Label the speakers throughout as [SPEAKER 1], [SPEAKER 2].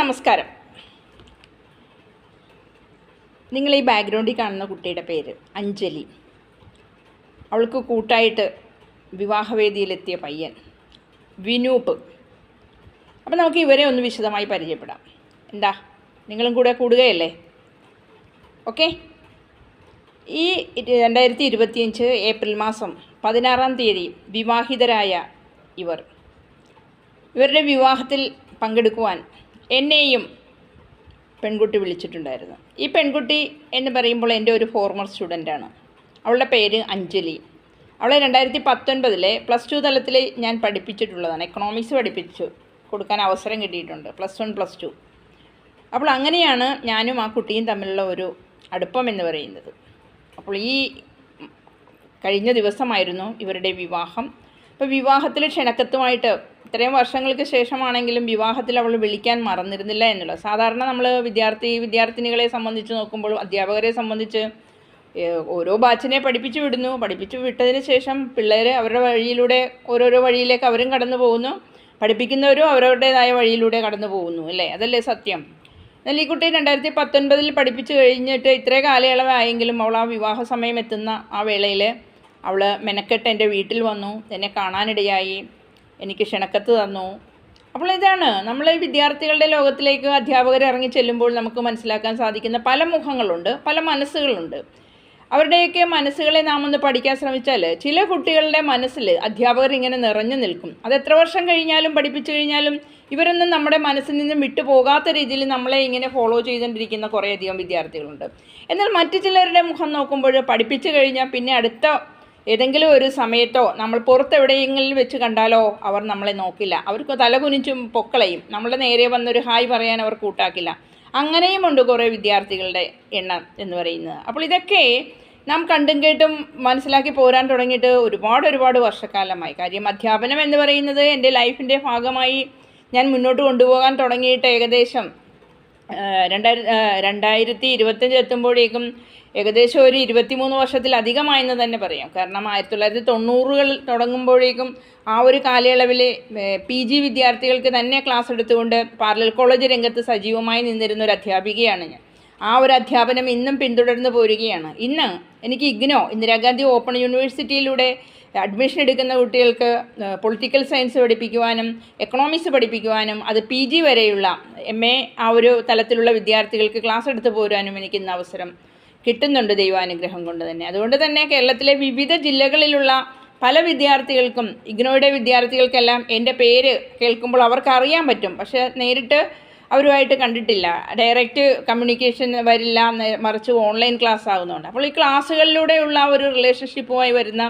[SPEAKER 1] നമസ്കാരം. നിങ്ങൾ ഈ ബാക്ക്ഗ്രൗണ്ടിൽ കാണുന്ന കുട്ടിയുടെ പേര് അഞ്ജലി. അവൾക്ക് കൂട്ടായിട്ട് വിവാഹവേദിയിലെത്തിയ പയ്യൻ വിനൂപ്. അപ്പം നമുക്ക് ഇവരെ ഒന്ന് വിശദമായി പരിചയപ്പെടാം. എന്താ? നിങ്ങളും കൂടെ കൂടുകയല്ലേ? ഓക്കെ? ഈ രണ്ടായിരത്തി ഇരുപത്തിയഞ്ച് ഏപ്രിൽ മാസം പതിനാറാം തീയതി വിവാഹിതരായ ഇവർ. ഇവരുടെ വിവാഹത്തിൽ പങ്കെടുക്കുവാൻ എന്നെയും പെൺകുട്ടി വിളിച്ചിട്ടുണ്ടായിരുന്നു. ഈ പെൺകുട്ടി എന്ന് പറയുമ്പോൾ എന്റെ ഒരു ഫോർമർ സ്റ്റുഡന്റാണ് അവളുടെ പേര് അഞ്ജലി. അവളെ രണ്ടായിരത്തി പത്തൊൻപതിലെ പ്ലസ് ടു തലത്തിൽ ഞാൻ പഠിപ്പിച്ചിട്ടുള്ളതാണ്. എക്കണോമിക്സ് പഠിപ്പിച്ചു. കൊടുക്കാൻ അവസരം കിട്ടിയിട്ടുണ്ട്. പ്ലസ് വൺ പ്ലസ് ടു അപ്പോൾ അങ്ങനെയാണ് ഞാനും ആ കുട്ടിയും തമ്മിലുള്ള ഒരു അടുപ്പം എന്ന് പറയുന്നത്. അപ്പോൾ ഈ കഴിഞ്ഞ ദിവസമായിരുന്നു ഇവരുടെ വിവാഹം. അപ്പോൾ വിവാഹത്തിൽ ക്ഷണക്കത്തുമായിട്ട് ഇത്രയും വർഷങ്ങൾക്ക് ശേഷമാണെങ്കിലും വിവാഹത്തിൽ അവൾ വിളിക്കാൻ മറന്നിരുന്നില്ല എന്നുള്ളത് സാധാരണ നമ്മൾ വിദ്യാർത്ഥി വിദ്യാർത്ഥിനികളെ സംബന്ധിച്ച് നോക്കുമ്പോൾ അധ്യാപകരെ സംബന്ധിച്ച് ഓരോ ബാച്ചിനെ പഠിപ്പിച്ചു വിടുന്നു. പഠിപ്പിച്ചു വിട്ടതിന് ശേഷം പിള്ളേർ അവരുടെ വഴിയിലൂടെ ഓരോരോ വഴിയിലേക്ക് അവരും കടന്നു പോകുന്നു. പഠിപ്പിക്കുന്നവരും അവരവരുടേതായ വഴിയിലൂടെ കടന്നു പോകുന്നു അല്ലേ? അതല്ലേ സത്യം. എന്നാൽ ഈ കുട്ടി രണ്ടായിരത്തി പത്തൊൻപതിൽ പഠിപ്പിച്ചു കഴിഞ്ഞിട്ട് ഇത്രേ കാലയളവായെങ്കിലും അവൾ ആ വിവാഹ സമയം എത്തുന്ന ആ വേളയിൽ അവൾ മെനക്കെട്ട് എന്റെ വീട്ടിൽ വന്നു എന്നെ കാണാനിടയായി എനിക്ക് ക്ഷണക്കത്ത് തന്നു. അപ്പോൾ ഇതാണ് നമ്മൾ ഈ വിദ്യാർത്ഥികളുടെ ലോകത്തിലേക്ക് അധ്യാപകർ ഇറങ്ങി ചെല്ലുമ്പോൾ നമുക്ക് മനസ്സിലാക്കാൻ സാധിക്കുന്ന പല മുഖങ്ങളുണ്ട് പല മനസ്സുകളുണ്ട്. അവരുടെയൊക്കെ മനസ്സുകളെ നാം ഒന്ന് പഠിക്കാൻ ശ്രമിച്ചാൽ ചില കുട്ടികളുടെ മനസ്സിൽ അധ്യാപകർ ഇങ്ങനെ നിറഞ്ഞു നിൽക്കും. അത് എത്ര വർഷം കഴിഞ്ഞാലും പഠിപ്പിച്ചു കഴിഞ്ഞാലും ഇവരൊന്നും നമ്മുടെ മനസ്സിൽ നിന്നും വിട്ടുപോകാത്ത രീതിയിൽ നമ്മളെ ഇങ്ങനെ ഫോളോ ചെയ്തുകൊണ്ടിരിക്കുന്ന കുറേയധികം വിദ്യാർത്ഥികളുണ്ട്. എന്നാൽ മറ്റു ചിലരുടെ മുഖം നോക്കുമ്പോൾ പഠിപ്പിച്ചു കഴിഞ്ഞാൽ പിന്നെ അടുത്ത ഏതെങ്കിലും ഒരു സമയത്തോ നമ്മൾ പുറത്തെവിടെയെങ്കിലും വെച്ച് കണ്ടാലോ അവർ നമ്മളെ നോക്കില്ല. അവർക്ക് തലകുനിച്ചും പൊക്കളയും. നമ്മളെ നേരെ വന്നൊരു ഹായ് പറയാൻ അവർ കൂട്ടാക്കില്ല. അങ്ങനെയും ഉണ്ട് കുറേ വിദ്യാർത്ഥികളുടെ എണ്ണം എന്ന് പറയുന്നത്. അപ്പോൾ ഇതൊക്കെ നാം കണ്ടും കേട്ടും മനസ്സിലാക്കി പോരാൻ തുടങ്ങിയിട്ട് ഒരുപാട് ഒരുപാട് വർഷക്കാലമായി. കാര്യം അധ്യാപനം എന്ന് പറയുന്നത് എന്റെ ലൈഫിന്റെ ഭാഗമായി ഞാൻ മുന്നോട്ട് കൊണ്ടുപോകാൻ തുടങ്ങിയിട്ട് ഏകദേശം രണ്ടായിരത്തി രണ്ടായിരത്തി ഇരുപത്തഞ്ച് എത്തുമ്പോഴേക്കും ഏകദേശം ഒരു ഇരുപത്തിമൂന്ന് വർഷത്തിലധികമായെന്ന് തന്നെ പറയാം. കാരണം ആയിരത്തി തൊള്ളായിരത്തി തൊണ്ണൂറുകൾ തുടങ്ങുമ്പോഴേക്കും ആ ഒരു കാലയളവിൽ പി ജി വിദ്യാർത്ഥികൾക്ക് തന്നെ ക്ലാസ് എടുത്തുകൊണ്ട് പാർലൽ കോളേജ് രംഗത്ത് സജീവമായി നിന്നിരുന്ന ഒരു അധ്യാപികയാണ് ഞാൻ. ആ ഒരു അധ്യാപനം ഇന്നും പിന്തുടർന്നു പോരുകയാണ്. ഇന്ന് എനിക്ക് ഇഗ്നോ ഇന്ദിരാഗാന്ധി ഓപ്പൺ യൂണിവേഴ്സിറ്റിയിലൂടെ അഡ്മിഷൻ എടുക്കുന്ന കുട്ടികൾക്ക് പൊളിറ്റിക്കൽ സയൻസ് പഠിപ്പിക്കുവാനും എക്കണോമിക്സ് പഠിപ്പിക്കുവാനും അത് പി ജി വരെയുള്ള എം എ ആ ഒരു തലത്തിലുള്ള വിദ്യാർത്ഥികൾക്ക് ക്ലാസ് എടുത്തു പോരാനും എനിക്ക് ഇന്ന് അവസരം കിട്ടുന്നുണ്ട് ദൈവാനുഗ്രഹം കൊണ്ട് തന്നെ. അതുകൊണ്ട് തന്നെ കേരളത്തിലെ വിവിധ ജില്ലകളിലുള്ള പല വിദ്യാർത്ഥികൾക്കും ഇഗ്നോയുടെ വിദ്യാർത്ഥികൾക്കെല്ലാം എന്റെ പേര് കേൾക്കുമ്പോൾ അവർക്ക് അറിയാൻ പറ്റും. പക്ഷേ നേരിട്ട് അവരുമായിട്ട് കണ്ടിട്ടില്ല. ഡയറക്റ്റ് കമ്മ്യൂണിക്കേഷൻ വരില്ല മറിച്ച് ഓൺലൈൻ ക്ലാസ് ആകുന്നുണ്ട് അപ്പോൾ ഈ ക്ലാസ്സുകളിലൂടെയുള്ള ഒരു റിലേഷൻഷിപ്പുമായി വരുന്ന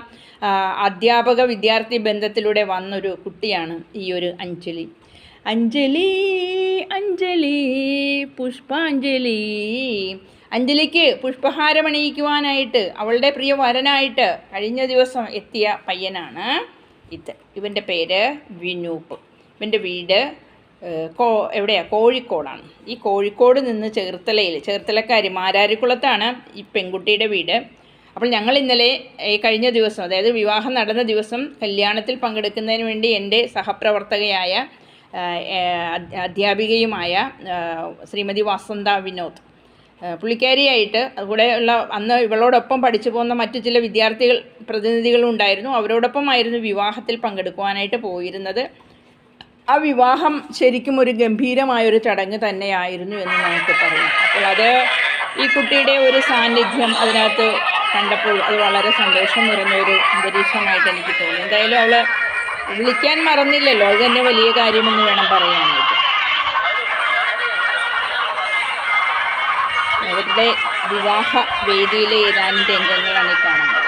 [SPEAKER 1] അധ്യാപക വിദ്യാർത്ഥി ബന്ധത്തിലൂടെ വന്നൊരു കുട്ടിയാണ് ഈ ഒരു അഞ്ജലി. അഞ്ജലി അഞ്ജലി പുഷ്പാഞ്ജലി അഞ്ജലിക്ക് പുഷ്പഹാരമണിയിക്കുവാനായിട്ട് അവളുടെ പ്രിയ വരനായിട്ട് കഴിഞ്ഞ ദിവസം എത്തിയ പയ്യനാണ് ഇത്. ഇവന്റെ പേര് വിനൂപ്. ഇവന്റെ വീട് കോ എവിടെയാ? കോഴിക്കോടാണ്. ഈ കോഴിക്കോട് നിന്ന് ചേർത്തലയിൽ ചേർത്തലക്കാരി മാരാരിക്കുളത്താണ് ഈ പെൺകുട്ടിയുടെ വീട്. അപ്പോൾ ഞങ്ങൾ ഇന്നലെ കഴിഞ്ഞ ദിവസം അതായത് വിവാഹം നടന്ന ദിവസം കല്യാണത്തിൽ പങ്കെടുക്കുന്നതിന് വേണ്ടി എന്റെ സഹപ്രവർത്തകയായ അധ്യാപികയുമായ ശ്രീമതി വസന്ത വിനോദ് പുള്ളിക്കാരിയായിട്ട് അതുകൂടെ ഉള്ള അന്ന് ഇവളോടൊപ്പം പഠിച്ചു പോകുന്ന മറ്റു ചില വിദ്യാർത്ഥികൾ പ്രതിനിധികളും ഉണ്ടായിരുന്നു. അവരോടൊപ്പമായിരുന്നു വിവാഹത്തിൽ പങ്കെടുക്കുവാനായിട്ട് പോയിരുന്നത്. ആ വിവാഹം ശരിക്കും ഒരു ഗംഭീരമായൊരു ചടങ്ങ് തന്നെയായിരുന്നു എന്ന് നമുക്ക് പറയാം. അപ്പോൾ അത് ഈ കുട്ടിയുടെ ഒരു സാന്നിധ്യം അതിനകത്ത് കണ്ടപ്പോൾ അത് വളരെ സന്തോഷം നിറഞ്ഞ ഒരു അന്തരീക്ഷമായിട്ട് എനിക്ക് തോന്നി. എന്തായാലും അവൾ വിളിക്കാൻ മറന്നില്ലല്ലോ. അത് തന്നെ വലിയ കാര്യമെന്ന് വേണം പറയാനായിട്ട്. അവരുടെ വിവാഹ വേദിയിലെ ഏതാനും രംഗങ്ങളാണ് ഈ കാണുന്നത്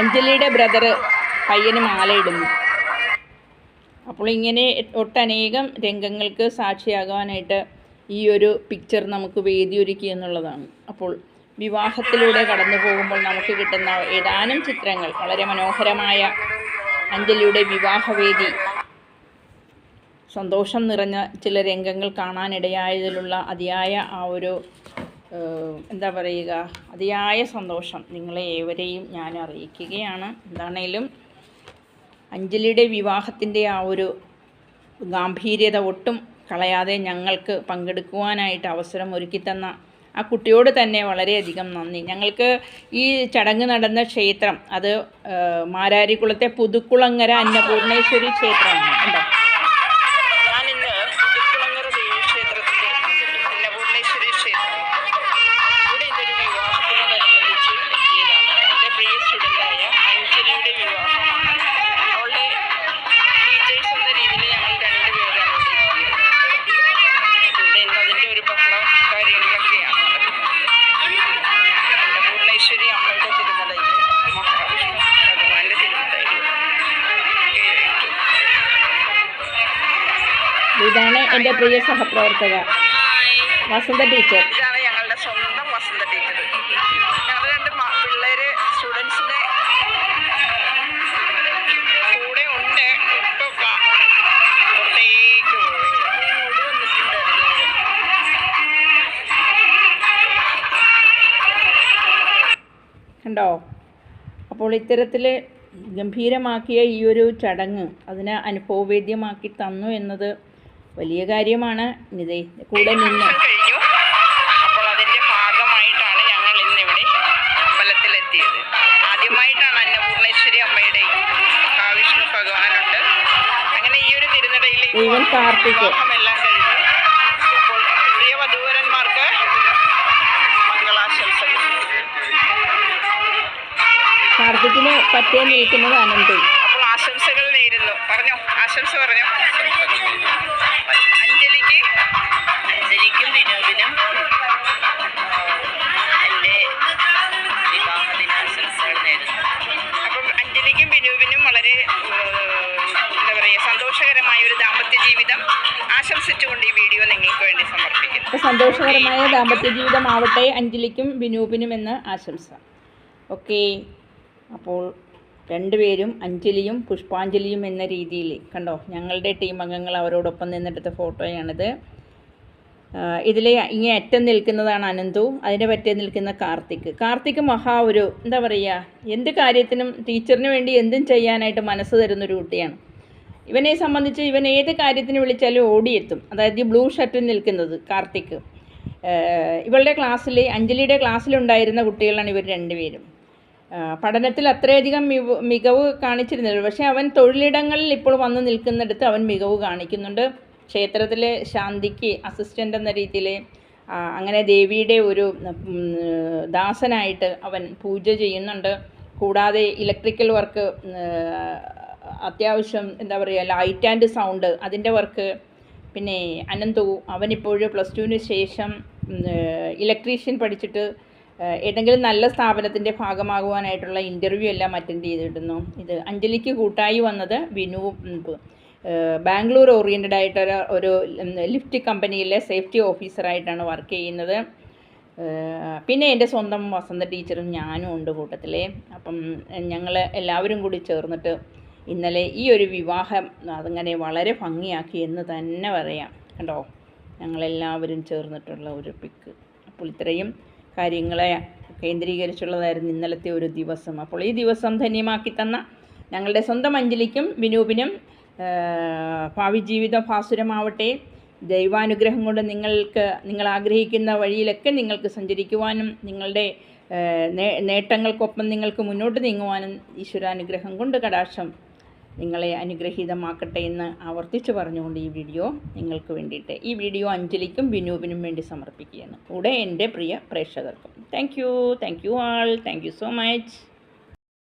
[SPEAKER 1] അഞ്ജലിയുടെ ബ്രദർ പയ്യന് മാലയിടുന്നു അപ്പോൾ ഇങ്ങനെ ഒട്ടനേകം രംഗങ്ങൾക്ക് സാക്ഷിയാകാനായിട്ട് ഈ ഒരു പിക്ചർ നമുക്ക് വേദിയൊരുക്കി എന്നുള്ളതാണ്. അപ്പോൾ വിവാഹത്തിലൂടെ കടന്നു പോകുമ്പോൾ നമുക്ക് കിട്ടുന്ന ഏതാനും ചിത്രങ്ങൾ വളരെ മനോഹരമായ അഞ്ജലിയുടെ വിവാഹവേദി.
[SPEAKER 2] സന്തോഷം നിറഞ്ഞ ചില രംഗങ്ങൾ കാണാനിടയായതിലുള്ള അതിയായ ആ ഒരു എന്താ പറയുക അതിയായ സന്തോഷം നിങ്ങളെ ഏവരെയും ഞാൻ അറിയിക്കുകയാണ്. എന്താണേലും അഞ്ജലിയുടെ വിവാഹത്തിന്റെ ആ ഒരു ഗാംഭീര്യത ഒട്ടും കളയാതെ ഞങ്ങൾക്ക് പങ്കെടുക്കുവാനായിട്ട് അവസരം ഒരുക്കിത്തന്ന ആ കുട്ടിയോട് തന്നെ വളരെയധികം നന്ദി. ഞങ്ങൾക്ക് ഈ ചടങ്ങ് നടന്ന ക്ഷേത്രം അത് മാരാരിക്കുളത്തെ പുതുക്കുളങ്ങര അന്നപൂർണേശ്വരി ക്ഷേത്രമാണ്. ഉണ്ടോ ഇതാണ് എന്റെ പ്രിയ സഹപ്രവർത്തക വസന്ത ടീച്ചർ. ഇതാണ് ഞങ്ങളുടെ സ്വന്തം വസന്ത ടീച്ചർ. രണ്ട് മ- പിള്ളേര് സ്റ്റുഡൻസിന്റെ കൂടെ ഉണ്ട്. കണ്ടോ? അപ്പോൾ ഇത്തരത്തിൽ ഗംഭീരമാക്കിയ ഈ ഒരു ചടങ്ങ് അതിനെ അനുഭവവേദ്യമാക്കി തന്നു എന്നത് വലിയ കാര്യമാണ്. ഇതേ കൂടെ നിന്ന്. കഴിഞ്ഞു. അപ്പോൾ അതിന്റെ ഭാഗമായിട്ടാണ് ഞങ്ങൾ ഇന്നിവിടെ അമ്പലത്തിലെത്തിയത്. ആദ്യമായിട്ടാണ് അന്നപൂർണേശ്വരി അമ്മയുടെ മഹാവിഷ്ണു ഭഗവാനുണ്ട്. അങ്ങനെ ഈ ഒരു തിരുനടയിൽ
[SPEAKER 1] ഇവൻ കാർത്തിക്.
[SPEAKER 2] അപ്പോൾ പ്രിയ മംഗളാശംസകൾ.
[SPEAKER 1] കാർത്തിക്കിന് പറ്റേ നിൽക്കുന്നത് അനന്തു
[SPEAKER 2] അപ്പോൾ ആശംസകൾ നേരുന്നു. പറഞ്ഞോ? ആശംസ പറഞ്ഞോ? അഞ്ജലിക്കും
[SPEAKER 3] വിനോദിനും. എന്റെ വിവാഹ ദിനാശംസകൾ നേരുന്നു.
[SPEAKER 2] അപ്പം അഞ്ജലിക്കും ബിനുവിനും വളരെ എന്താ പറയുക സന്തോഷകരമായ ഒരു ദാമ്പത്യ ജീവിതം ആശംസിച്ചുകൊണ്ട് ഈ വീഡിയോ നിങ്ങൾക്ക് വേണ്ടി സമർപ്പിക്കുന്നു.
[SPEAKER 1] സന്തോഷകരമായ ദാമ്പത്യ ജീവിതമാവട്ടെ അഞ്ജലിക്കും വിനൂപിനും എന്ന് ആശംസ. ഓക്കെ. അപ്പോൾ രണ്ടുപേരും അഞ്ജലിയും പുഷ്പാഞ്ജലിയും എന്ന രീതിയിൽ കണ്ടോ ഞങ്ങളുടെ ടീം അംഗങ്ങൾ അവരോടൊപ്പം നിന്നെടുത്ത ഫോട്ടോയാണിത്. ഇതിൽ ഇങ്ങനെ അറ്റം നിൽക്കുന്നതാണ് അനന്തു അതിന്റെ പറ്റേ നിൽക്കുന്ന കാർത്തിക്. കാർത്തിക് മഹാ ഒരു എന്താ പറയുക എന്ത് കാര്യത്തിനും ടീച്ചറിന് വേണ്ടി എന്തും ചെയ്യാനായിട്ട് മനസ്സ് തരുന്നൊരു കുട്ടിയാണ്. ഇവനെ സംബന്ധിച്ച് ഇവൻ ഏത് കാര്യത്തിന് വിളിച്ചാലും ഓടിയെത്തും. അതായത് ഈ ബ്ലൂ ഷർട്ടിൽ നിൽക്കുന്നത് കാർത്തിക്. ഇവളുടെ ക്ലാസ്സിൽ അഞ്ജലിയുടെ ക്ലാസ്സിലുണ്ടായിരുന്ന കുട്ടികളാണ് ഇവർ രണ്ടുപേരും. പഠനത്തിൽ അത്രയധികം മിവ് മികവ് കാണിച്ചിരുന്നില്ല. പക്ഷേ അവൻ തൊഴിലിടങ്ങളിൽ ഇപ്പോൾ വന്ന് നിൽക്കുന്നിടത്ത് അവൻ മികവ് കാണിക്കുന്നുണ്ട്. ക്ഷേത്രത്തിലെ ശാന്തിക്ക് അസിസ്റ്റന്റ് എന്ന രീതിയിൽ അങ്ങനെ ദേവിയുടെ ഒരു ദാസനായിട്ട് അവൻ പൂജ ചെയ്യുന്നുണ്ട്. കൂടാതെ ഇലക്ട്രിക്കൽ വർക്ക് അത്യാവശ്യം എന്താ പറയുക ലൈറ്റ് ആൻഡ് സൗണ്ട് അതിന്റെ വർക്ക് പിന്നെ അനന്തു അവനിപ്പോഴും പ്ലസ് ടുവിന് ശേഷം ഇലക്ട്രീഷ്യൻ പഠിച്ചിട്ട് ഏതെങ്കിലും നല്ല സ്ഥാപനത്തിന്റെ ഭാഗമാകുവാനായിട്ടുള്ള ഇന്റർവ്യൂ എല്ലാം അറ്റൻഡ് ചെയ്തിടുന്നു. ഇത് അഞ്ജലിക്ക് കൂട്ടായി വന്നത് വിനു ബാംഗ്ലൂർ ഓറിയന്റഡ് ആയിട്ടൊരു ഒരു ലിഫ്റ്റ് കമ്പനിയിലെ സേഫ്റ്റി ഓഫീസറായിട്ടാണ് വർക്ക് ചെയ്യുന്നത്. പിന്നെ എന്റെ സ്വന്തം വസന്ത ടീച്ചറും ഞാനും ഉണ്ട് കൂട്ടത്തിലെ. അപ്പം ഞങ്ങൾ എല്ലാവരും കൂടി ചേർന്നിട്ട് ഇന്നലെ ഈ ഒരു വിവാഹം അതങ്ങനെ വളരെ ഭംഗിയാക്കി എന്ന് തന്നെ പറയാം. കണ്ടോ? ഞങ്ങളെല്ലാവരും ചേർന്നിട്ടുള്ള ഒരു പിക്ക് അപ്പോൾ ഇത്രയും കാര്യങ്ങളെ കേന്ദ്രീകരിച്ചുള്ളതായിരുന്നു ഇന്നലത്തെ ഒരു ദിവസം. അപ്പോൾ ഈ ദിവസം ധന്യമാക്കി തന്ന ഞങ്ങളുടെ സ്വന്തം അഞ്ജലിക്കും വിനൂപിനും ഭാവി ജീവിത ഭാസുരമാവട്ടെ ദൈവാനുഗ്രഹം കൊണ്ട് നിങ്ങൾക്ക് നിങ്ങൾ ആഗ്രഹിക്കുന്ന വഴിയിലൊക്കെ നിങ്ങൾക്ക് സഞ്ചരിക്കുവാനും നിങ്ങളുടെ നേട്ടങ്ങൾക്കൊപ്പം നിങ്ങൾക്ക് മുന്നോട്ട് നീങ്ങുവാനും ഈശ്വരാനുഗ്രഹം കൊണ്ട് കടാക്ഷം നിങ്ങളെ അനുഗ്രഹീതമാക്കട്ടെ എന്ന് ആവർത്തിച്ച് പറഞ്ഞുകൊണ്ട് ഈ വീഡിയോ നിങ്ങൾക്ക് വേണ്ടിയിട്ട് ഈ വീഡിയോ അഞ്ജലിക്കും ബിനൂബിനും വേണ്ടി സമർപ്പിക്കുകയാണ്. കൂടെ എന്റെ പ്രിയ പ്രേക്ഷകർക്കും. Thank you thank you all thank you so much